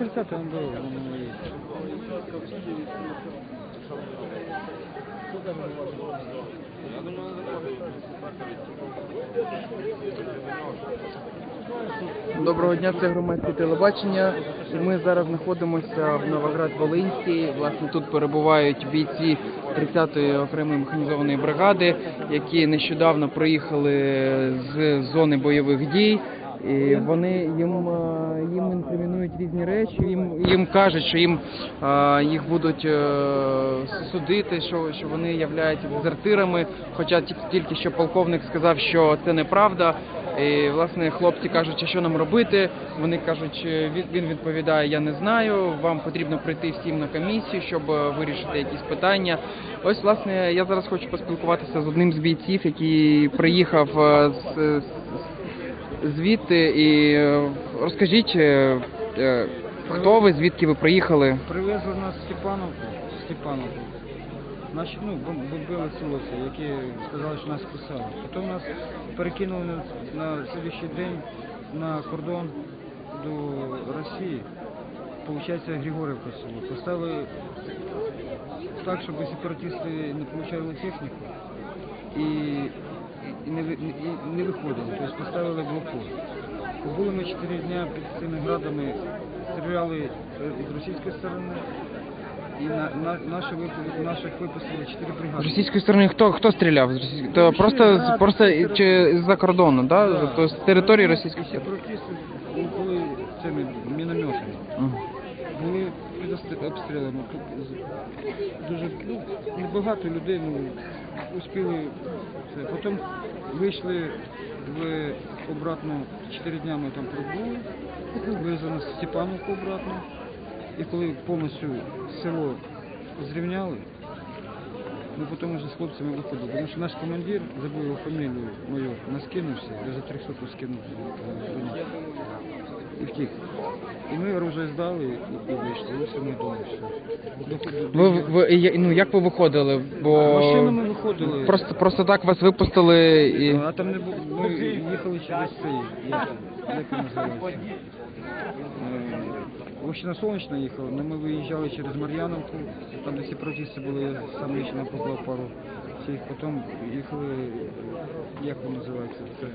Чекати он було, воно є. Доброго дня, це громадське телебачення. Ми зараз знаходимося в Новоград-Волинській. Власне, тут перебувають бійці 30-ї окремої механізованої бригади, які нещодавно приїхали з зони бойових дій. І вони їм, е, їм інкримінують різні речі. Їм їм кажуть, що їм е, їх будуть е, судити, що, що вони являються дезертирами. Хоча ті- тільки що полковник сказав, що це неправда. І власне хлопці кажуть, що нам робити. Вони кажуть, він- відповідає: Я не знаю. Вам потрібно прийти всім на комісію, щоб вирішити якісь питання. Ось, власне, я зараз хочу поспілкуватися з одним з бійців, який приїхав з- звідти. І е, розкажіть, е, е, хто ви, звідки ви приїхали? Привезли нас в Степановку, Степановку. Наші, ну, бом- бомбили село які сказали, що нас писали. Потім нас перекинули на, на слідуючий день на кордон до Росії. Получається Григорівка село. Поставили так, щоб сепаратисти не получали техніку і, і, не, і не виходили. Тобто поставили блокпост. Побули ми 4 дня під цими градами, стріляли е, з російської сторони, і на, на, наші випу- наших випустили 4 З російської сторони хто хто стріляв? З російської- То просто з- просто чи з-за кордону, да? Тобто з території І російської сепаратисти були цими мінометами. Мгм. Були під обстрілами. Дуже ну, небагато людей ну, успіли. Це. Потім вийшли в обратно 4 дня ми там пробули, вивезли нас Степановку обратно. І коли повністю село зрівняли, ми потім вже з хлопцями виходили. Тому що наш командир, забув його фамілію мою, нас кинувся, я за 300 скинув. І втік. І ми оружие здали і, і вийшли. І все ми вдома. Все. Ви, ви я- ну як ви виходили? Бо Машинами виходили. просто просто так вас випустили і А там не було. Ми їхали через цей. Як, як він називається? Е, Ось на сонячно їхали, але ми виїжджали через Мар'яновку, там де сепаратисти були, я сам лично поклав пару цих, потім їхали, як воно називається, це